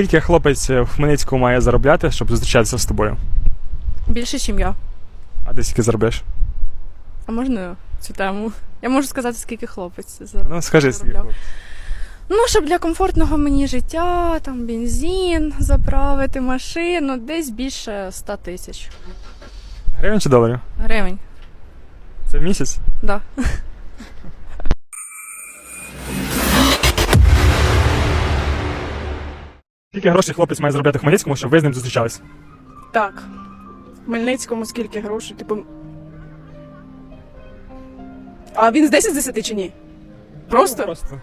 Скільки хлопець в Хмельницькому має заробляти, щоб зустрічатися з тобою? Більше, ніж я. А ти скільки заробляєш? А можна цю тему? Я можу сказати, скільки хлопець заробляє. Ну скажи скільки. заробляв. Ну, щоб для комфортного мені життя, там бензин, заправити машину, десь більше 100 тисяч Гривень чи доларів? гривень. Це в місяць? Да. Скільки грошей хлопець має заробляти в Хмельницькому, щоб ви з ним зустрічались? Так. В Хмельницькому скільки грошей? Типу. А він з 10 з 10 чи ні? Просто? Просто.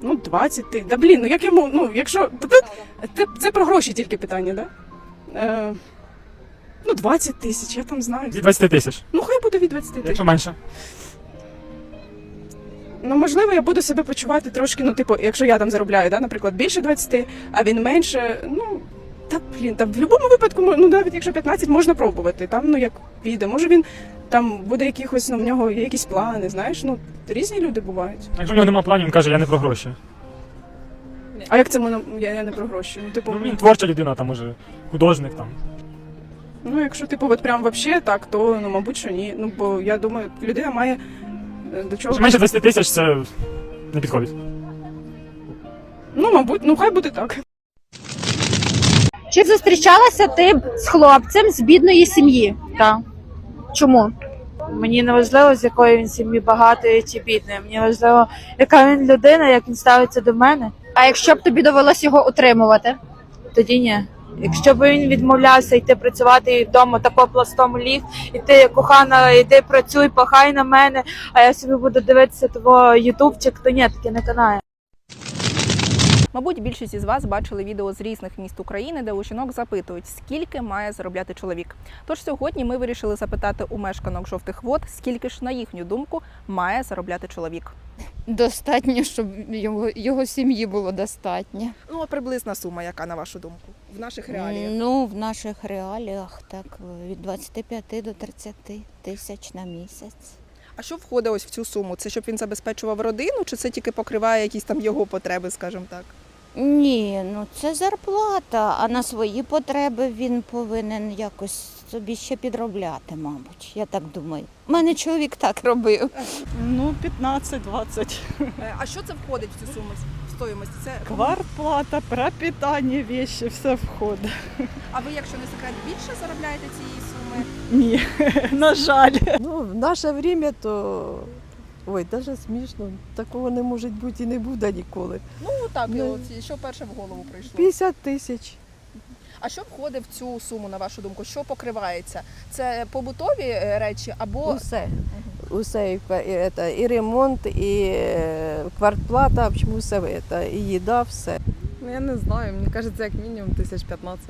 Ну, 20 ти. Да блін, ну як йому, ну, якщо. Тут- Це, це про гроші тільки питання, да? Е, ну, 20 тисяч, я там знаю. Від 20 тисяч. Ну, хай буде від 20 тисяч. Якщо менше. Ну, можливо, я буду себе почувати трошки, ну, типу, якщо я там заробляю, да, наприклад, більше 20, а він менше, ну. Та блін, там в будь-якому випадку, ну навіть якщо 15, можна пробувати. Там, ну як піде. Може він там буде якихось, ну в нього є якісь плани, знаєш, ну різні люди бувають. Якщо в нього немає планів, він каже, я не про гроші. А як це можна, я, я не про гроші? Ну, типу, Ну він творча людина, там може художник там. ну якщо типу, от прям вообще так, то ну мабуть, що ні. Ну бо я думаю, людина має до чого. Менше 20 тисяч це не підходить. Ну, мабуть, ну хай буде так. Чи зустрічалася ти б з хлопцем з бідної сім'ї? Так. Чому? Мені не важливо, з якої він сім'ї багатої чи бідної. Мені важливо, яка він людина, як він ставиться до мене. А якщо б тобі довелось його утримувати? Тоді ні. Якщо б він відмовлявся йти працювати і вдома тако пластом ліг, і ти кохана, іди працюй, пахай на мене, а я собі буду дивитися того ютубчик, то ні, таке не канає. Мабуть, більшість із вас бачили відео з різних міст України, де у жінок запитують, скільки має заробляти чоловік. Тож сьогодні ми вирішили запитати у мешканок жовтих вод, скільки ж, на їхню думку, має заробляти чоловік. Достатньо, щоб його, його сім'ї було достатньо. Ну, а приблизна сума, яка на вашу думку, в наших реаліях? Ну, в наших реаліях так від 25 до 30 тисяч на місяць. А що входить ось в цю суму? Це щоб він забезпечував родину, чи це тільки покриває якісь там його потреби, скажімо так? Ні, ну це зарплата, а на свої потреби він повинен якось собі ще підробляти, мабуть. Я так думаю. У мене чоловік так робив. Ну, 15-20. Е, А що це входить в цю суму стоїмості? Це Квартплата, пропитання, вещи, все входить. а ви, якщо не секрет, більше заробляєте цієї суми? Ні, на жаль. Ну, в наше время то. Ой, даже смішно. Такого не може бути і не буде ніколи. Ну так, Ну. от, що перше в голову прийшло? 50 тисяч. А що входить в цю суму, на вашу думку? Що покривається? Це побутові е, речі або Усе. Усе і, і, ремонт, і е, квартплата, в общем, усе это, і їда, все. Ну, я не знаю, мені кажеться, як мінімум тисяч 15.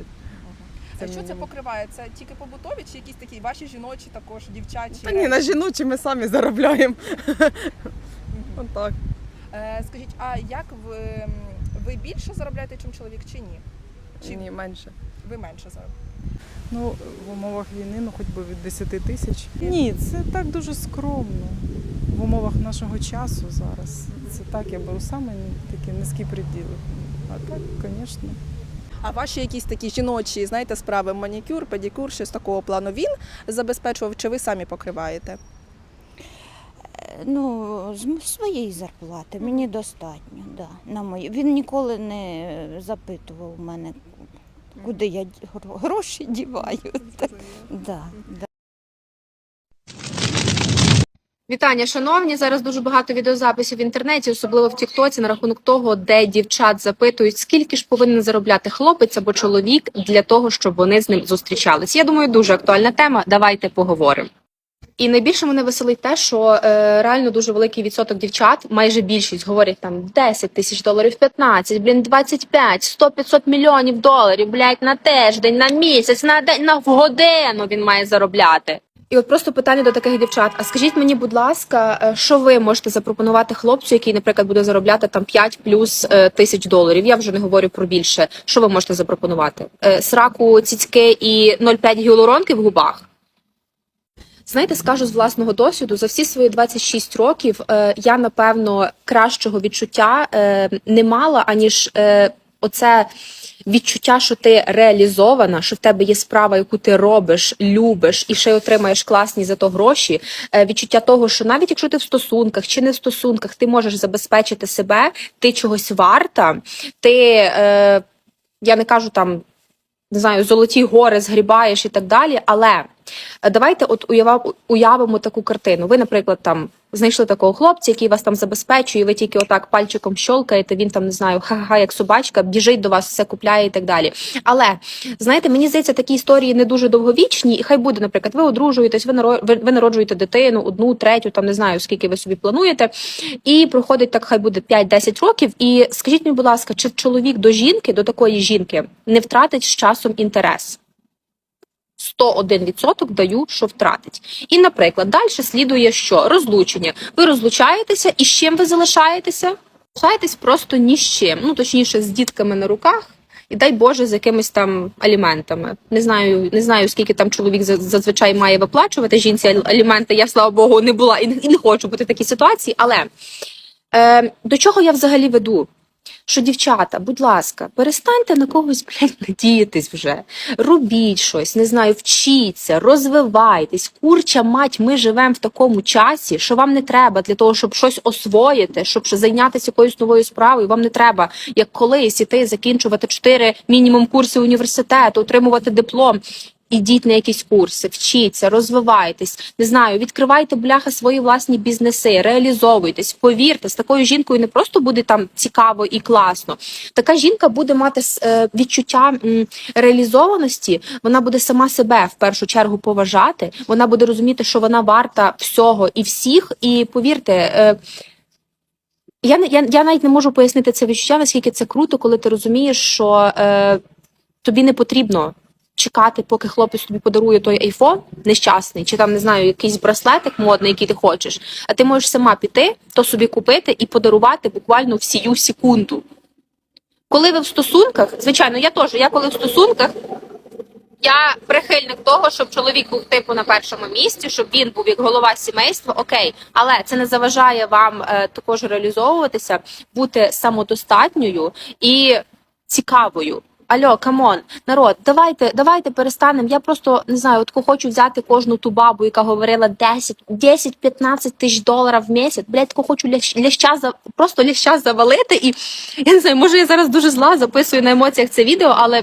А що це покриває? Це тільки побутові чи якісь такі ваші жіночі також, дівчачі? Та ні, на жіночі ми самі заробляємо. Отак. Е, скажіть, а як ви, ви більше заробляєте, ніж чоловік, чи ні? Чи Ні, менше. ви менше заробляєте? Ну, в умовах війни, ну хоч би від 10 тисяч. Ні, це так дуже скромно. В умовах нашого часу зараз. Це так, я беру саме такі низькі приділи. А так, звісно. А ваші якісь такі жіночі, знаєте, справи, манікюр, педикюр, щось такого плану він забезпечував, чи ви самі покриваєте? Ну, з м- своєї зарплати мені достатньо, да, на мої. Він ніколи не запитував у мене, куди я гроші діваю. Так, да, да. Вітання, шановні. Зараз дуже багато відеозаписів в інтернеті, особливо в Тіктоці, на рахунок того, де дівчат запитують, скільки ж повинен заробляти хлопець або чоловік для того, щоб вони з ним зустрічались. Я думаю, дуже актуальна тема. Давайте поговоримо. І найбільше мене веселить те, що е, реально дуже великий відсоток дівчат, майже більшість говорять там 10 тисяч доларів, 15, блін, 25, 100, 500 мільйонів доларів, блядь, на тиждень, на місяць, на день, на годину він має заробляти. І от просто питання до таких дівчат: а скажіть мені, будь ласка, е, що ви можете запропонувати хлопцю, який, наприклад, буде заробляти там 5 плюс е, тисяч доларів? Я вже не говорю про більше. Що ви можете запропонувати? Е, Сраку, цицьки і 0,5 гіалуронки в губах? Знаєте, скажу з власного досвіду, за всі свої 26 років е, я напевно кращого відчуття е, не мала, аніж е, оце відчуття, що ти реалізована, що в тебе є справа, яку ти робиш, любиш, і ще й отримаєш класні за то гроші. Відчуття того, що навіть якщо ти в стосунках чи не в стосунках, ти можеш забезпечити себе, ти чогось варта, ти. Е, я не кажу там, не знаю, золоті гори згрібаєш і так далі. Але давайте от уявимо таку картину. Ви, наприклад, там знайшли такого хлопця, який вас там забезпечує, ви тільки отак пальчиком щолкаєте, він там не знаю, ха-ха, як собачка, біжить до вас, все купляє і так далі. Але знаєте, мені здається, такі історії не дуже довговічні, і хай буде, наприклад, ви одружуєтесь, ви народжуєте дитину, одну, третю, там не знаю, скільки ви собі плануєте, і проходить так, хай буде 5-10 років. І скажіть мені, будь ласка, чи чоловік до жінки, до такої жінки, не втратить з часом інтерес? 101% даю, що втратить. І, наприклад, далі слідує що? Розлучення. Ви розлучаєтеся, і з чим ви залишаєтеся? Залишаєтесь просто ні з чим. Ну, точніше, з дітками на руках. І дай Боже, з якимись там аліментами. Не знаю, не знаю, скільки там чоловік за- зазвичай має виплачувати жінці аліменти. Я, слава Богу, не була і не хочу бути в такій ситуації. Але е, до чого я взагалі веду? Що дівчата, будь ласка, перестаньте на когось блядь, надіятись вже. Робіть щось, не знаю, вчіться, розвивайтесь. Курча мать, ми живемо в такому часі, що вам не треба для того, щоб щось освоїти, щоб зайнятися якоюсь новою справою. Вам не треба, як колись, іти закінчувати чотири мінімум курси університету, отримувати диплом. Ідіть на якісь курси, вчіться, розвивайтесь, не знаю, відкривайте бляха свої власні бізнеси, реалізовуйтесь. Повірте, з такою жінкою не просто буде там цікаво і класно. Така жінка буде мати е, відчуття реалізованості. Вона буде сама себе в першу чергу поважати. Вона буде розуміти, що вона варта всього і всіх. І повірте. Е, я, я, я навіть не можу пояснити це відчуття, наскільки це круто, коли ти розумієш, що е, тобі не потрібно чекати, поки хлопець тобі подарує той айфон нещасний, чи там не знаю, якийсь браслетик модний, який ти хочеш. А ти можеш сама піти, то собі купити і подарувати буквально в секунду. Коли ви в стосунках, звичайно, я теж, я коли в стосунках. Я прихильник того, щоб чоловік був типу на першому місці, щоб він був як голова сімейства. Окей, але це не заважає вам е, також реалізовуватися, бути самодостатньою і цікавою. Альо, камон, народ, давайте, давайте перестанемо. Я просто не знаю, от хочу взяти кожну ту бабу, яка говорила 10, 10-15 тисяч доларів в місяць. Тако хочу лящ, ляща за просто ляща завалити. І я не знаю, може я зараз дуже зла записую на емоціях це відео, але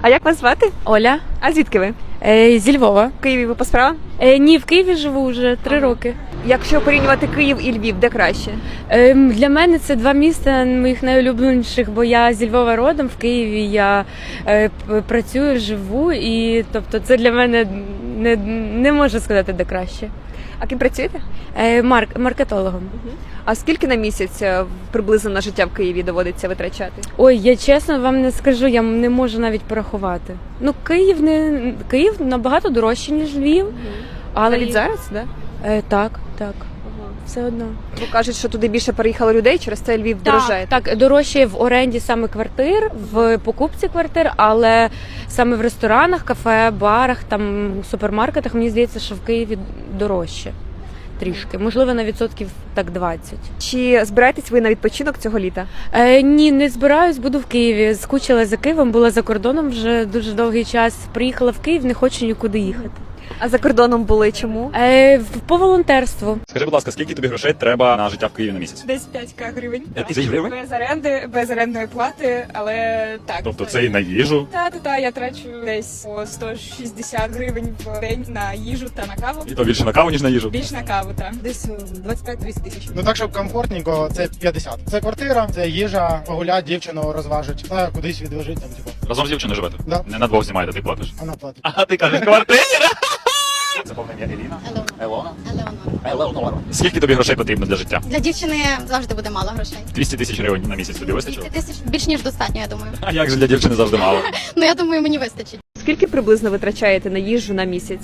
А як вас звати? Оля А звідки ви? Е, зі Львова. В Києві ви по справам? Е, ні, в Києві живу вже три роки. Якщо порівнювати Київ і Львів, де краще? Ем, Для мене це два міста моїх найулюбленіших, бо я зі Львова родом в Києві. Я е, працюю, живу, і тобто це для мене не, не можу сказати де краще. А ким працюєте? Е, Марк, маркетологом. А скільки на місяць е, приблизно на життя в Києві доводиться витрачати? Ой, я чесно вам не скажу, я не можу навіть порахувати. Ну, Київ не Київ набагато дорожче, ніж Львів. Але Навіть зараз, да? Е, так, так. Все одно. Бо кажуть, що туди більше переїхало людей, через це Львів дорожає. Так, так, дорожче в оренді саме квартир, в покупці квартир, але саме в ресторанах, кафе, барах, там супермаркетах, мені здається, що в Києві дорожче. Трішки, можливо, на відсотків так 20. Чи збираєтесь ви на відпочинок цього літа? Е, ні, не збираюсь, буду в Києві. Скучила за Києвом, була за кордоном вже дуже довгий час. Приїхала в Київ, не хочу нікуди їхати. А за кордоном були чому? Е, в- по волонтерству. Скажи, будь ласка, скільки тобі грошей треба на життя в Києві на місяць? Десь 5к гривень. П'ять тисяч гривень? Без оренди, без орендної плати, але так. Тобто це і на їжу. Та, та, та, я трачу десь по 160 гривень в день на їжу та на каву. І то більше на каву, ніж на їжу. Більш на каву, так. Десь 25-30 тисяч. Ну так, щоб комфортненько, це 50. Це квартира, це їжа, погулять, дівчину розважить, та кудись відвежить там, типу, Разом з дівчиною живете? Да. Не на двох знімаєте, ти платиш. вона платить. А ти кажеш квартира. Це повне ім'я Еліна? Елона? Елеонора. Скільки тобі грошей потрібно для життя? Для дівчини завжди буде мало грошей. 200 тисяч гривень на місяць тобі вистачило? тисяч більш ніж достатньо, я думаю. А як же для дівчини завжди мало? Ну я думаю, мені вистачить. Скільки приблизно витрачаєте на їжу на місяць?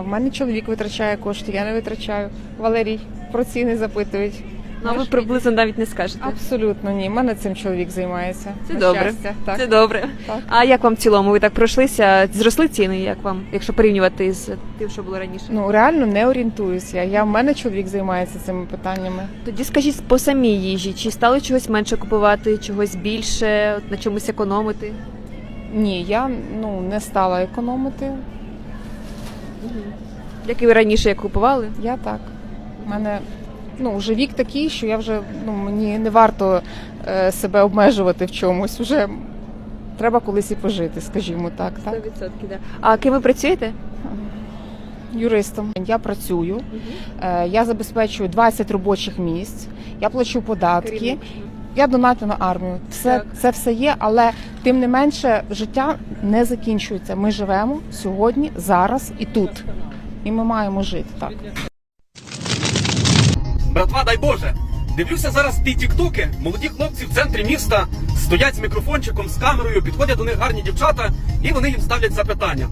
У мене чоловік витрачає кошти, я не витрачаю. Валерій про ціни запитують. Ну, а ви приблизно навіть не скажете. Абсолютно ні. Мене цим чоловік займається. Це На добре. щастя, так. Це добре. Так. А як вам в цілому? Ви так пройшлися? Зросли ціни, як вам, якщо порівнювати з тим, що було раніше? Ну реально не орієнтуюся. Я в мене чоловік займається цими питаннями. Тоді скажіть по самій їжі, чи стали чогось менше купувати, чогось більше, от на чомусь економити? Ні, я ну не стала економити. Як і ви раніше як купували? Я так. У мене ну вже вік такий, що я вже ну мені не варто е, себе обмежувати в чомусь. Уже треба колись і пожити, скажімо так. так. 100%, да. А ким ви працюєте? юристом. Я працюю, е, я забезпечую 20 робочих місць, я плачу податки. Я донатю на армію. Все це все є, але тим не менше життя не закінчується. Ми живемо сьогодні, зараз і тут. І ми маємо жити так. Братва, дай Боже! Дивлюся зараз ті тіктоки. Молоді хлопці в центрі міста стоять з мікрофончиком, з камерою, підходять до них гарні дівчата, і вони їм ставлять запитання.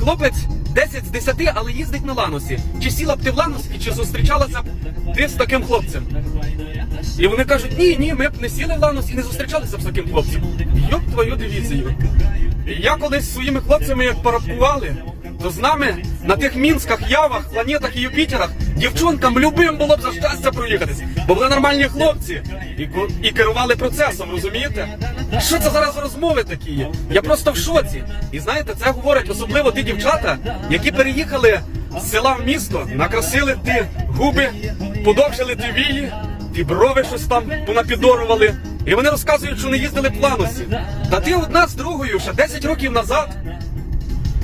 Хлопець 10 з 10, але їздить на ланосі. Чи сіла б ти в ланос і чи зустрічалася б ти з таким хлопцем? І вони кажуть, ні, ні, ми б не сіли в ланос і не зустрічалися б з таким хлопцем. Йоп твою дивізію. Я колись своїми хлопцями як порабкували, то з нами на тих мінськах, явах, планетах і Юпітерах дівчонкам любим було б за щастя проїхатись, бо були нормальні хлопці і, і керували процесом, розумієте? Що це зараз розмови такі? Я просто в шоці. І знаєте, це говорять особливо ті дівчата, які переїхали з села в місто, накрасили ті губи, подовжили ті вії, ті брови щось там понапідорували. І вони розказують, що не їздили в планосі. Та ти одна з другою ще 10 років назад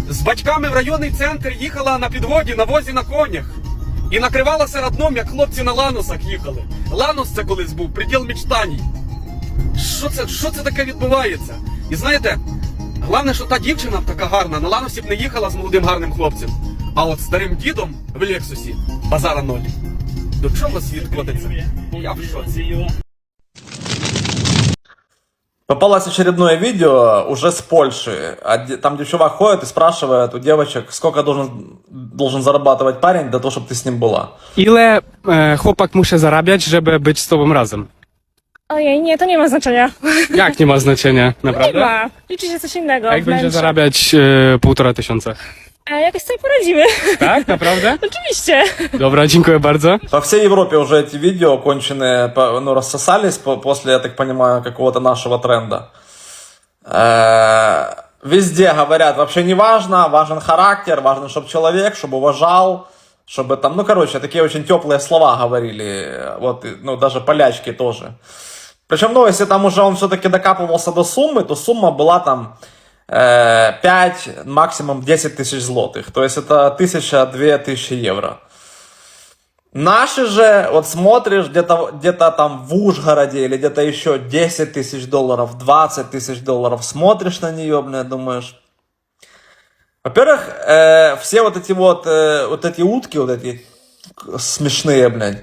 з батьками в районний центр їхала на підводі, на возі на конях. І накривалася радном, як хлопці на ланосах їхали. Ланос це колись був приділ мечтаній. Що це, що це таке відбувається? І знаєте, головне, що та дівчина така гарна, на ланосі б не їхала з молодим гарним хлопцем. А от старим дідом в Лексусі базара ноль. До чого світ котиться? Я в шоці. Попалось очередное видео уже с Польши. А де- Там где чувак ходит и спрашивает у девочек, сколько должен, должен зарабатывать парень для того, чтобы ты с ним была. Ile e, chłopak musi zarabiać, żeby być z tobą razem? Ojej, nie, to nie ma znaczenia. Jak nie ma znaczenia, Nie naprawdę? ma. Liczy się coś innego. A jak będzie wnętrze. zarabiać e, półtora tysiąca? A jakoś sobie poradzimy. Tak, naprawdę? Oczywiście. Dobra, dziękuję bardzo. По всей Европе уже эти видео конченые по- ну, рассосались по- после, я так понимаю, какого-то нашего тренда. Э, Везде говорят, вообще не важно, важен характер, важно, чтобы человек, чтобы уважал, чтобы там, ну, короче, такие очень теплые слова говорили, вот, и, ну, даже полячки тоже. Причем, ну, если там уже он все-таки докапывался до суммы, то сумма была там 5, максимум 10 тысяч злотых. То есть это тысяча-две тысячи евро. Наши же, вот смотришь, где-то где там в Ужгороде или где-то еще 10 тысяч долларов, 20 тысяч долларов, смотришь на нее, блин, думаешь... Во-первых, э, все вот эти вот, э, вот эти утки, вот эти смешные, блядь,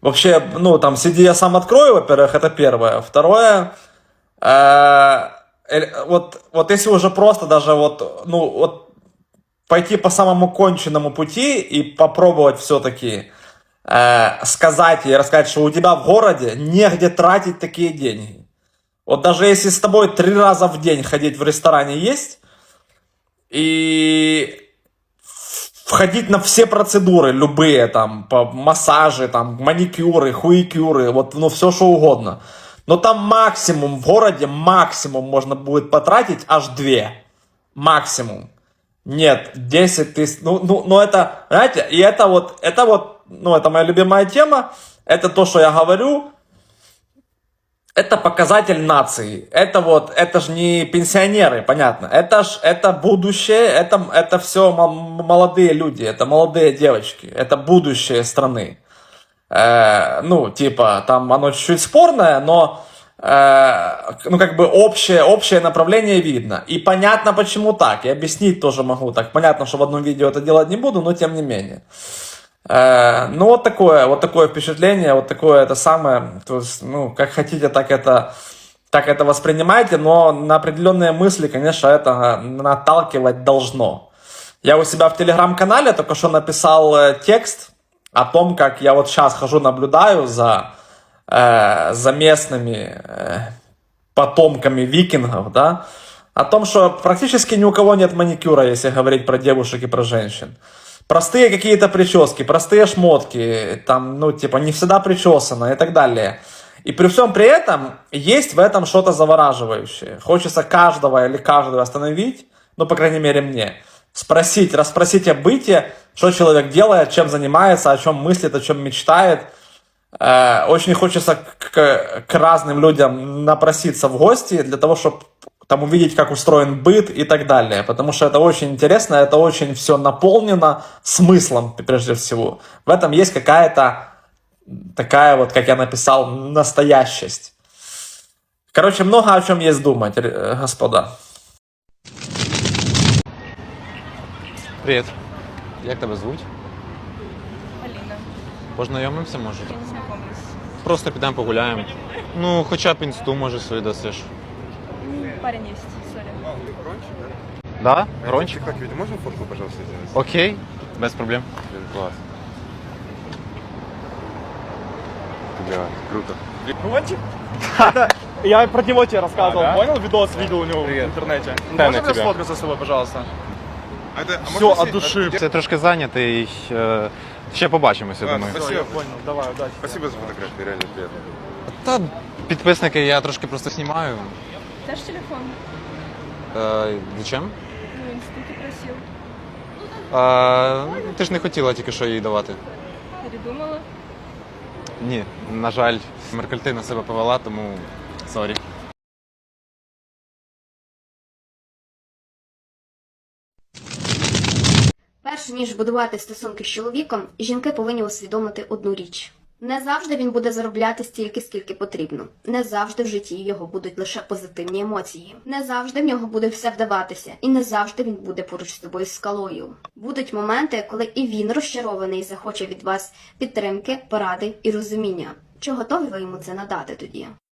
Вообще, ну, там, сиди, я сам открою, во-первых, это первое. Второе, э, э, вот, вот если уже просто даже вот, ну, вот пойти по самому конченному пути и попробовать все-таки э, сказать ей, рассказать, что у тебя в городе негде тратить такие деньги. Вот даже если с тобой три раза в день ходить в ресторане есть, и входить на все процедуры, любые, там, по массажи, там, маникюры, хуикюры, вот, ну, все что угодно. Но там максимум, в городе максимум можно будет потратить аж две. Максимум. Нет, 10 тысяч, ну, ну, ну, это, знаете, и это вот, это вот, ну, это моя любимая тема, это то, что я говорю, это показатель нации. Это вот, это же не пенсионеры, понятно. Это ж, это будущее, это, это все молодые люди, это молодые девочки, это будущее страны. Э, ну, типа, там оно чуть-чуть спорное, но, э, ну, как бы общее, общее направление видно. И понятно, почему так. И объяснить тоже могу так. Понятно, что в одном видео это делать не буду, но тем не менее. Э, ну, вот такое, вот такое впечатление, вот такое это самое, то есть, ну, как хотите, так это, так это воспринимайте, но на определенные мысли, конечно, это наталкивать должно. Я у себя в телеграм-канале только что написал э, текст о том, как я вот сейчас хожу, наблюдаю за э, за местными э, потомками викингов, да, о том, что практически ни у кого нет маникюра, если говорить про девушек и про женщин. Простые какие-то прически, простые шмотки, там, ну, типа, не всегда причесано и так далее. И при всем при этом есть в этом что-то завораживающее. Хочется каждого или каждую остановить, ну, по крайней мере, мне, спросить, расспросить о быте, что человек делает, чем занимается, о чем мыслит, о чем мечтает. Э, Очень хочется к, к- разным людям напроситься в гости для того, чтобы там увидеть, как устроен быт и так далее. Потому что это очень интересно, это очень все наполнено смыслом, прежде всего. В этом есть какая-то такая вот, как я написал, настоящесть. Короче, много о чем есть думать, ре- господа. Привіт. Як тебе звуть? Аліна. Познайомимося, може? Я не знайомлюсь. Просто підемо погуляємо. Ну, хоча б інсту, може, свою дасиш. Парень есть, сори. Да? Грончик? Как видите, можно фотку, пожалуйста, сделать? Окей, без проблем. Блин, класс. Да, круто. Рончик? Я про него тебе рассказывал, понял? Видос видел у него в интернете. Можно тебя. сфоткаться с тобой, пожалуйста? А это, а Все, от души. Це трошки зайнятий. е, Ще побачимося, Ладно, думаю. Все, я понял, давай, удачи. Спасибо за фотографии, реально приятно. Та підписники я трошки просто знімаю. Дашь телефон? Е, зачем? Ну, институт просил. Е, ти ж не хотіла тільки що їй давати. Передумала. Ні, на жаль, меркальтина себе повела, тому сорі. Перш ніж будувати стосунки з чоловіком, жінки повинні усвідомити одну річ. Не завжди він буде заробляти стільки, скільки потрібно. Не завжди в житті його будуть лише позитивні емоції. Не завжди в нього буде все вдаватися, і не завжди він буде поруч з тобою скалою. Будуть моменти, коли і він розчарований захоче від вас підтримки, поради і розуміння. Чи готові ви йому це надати тоді?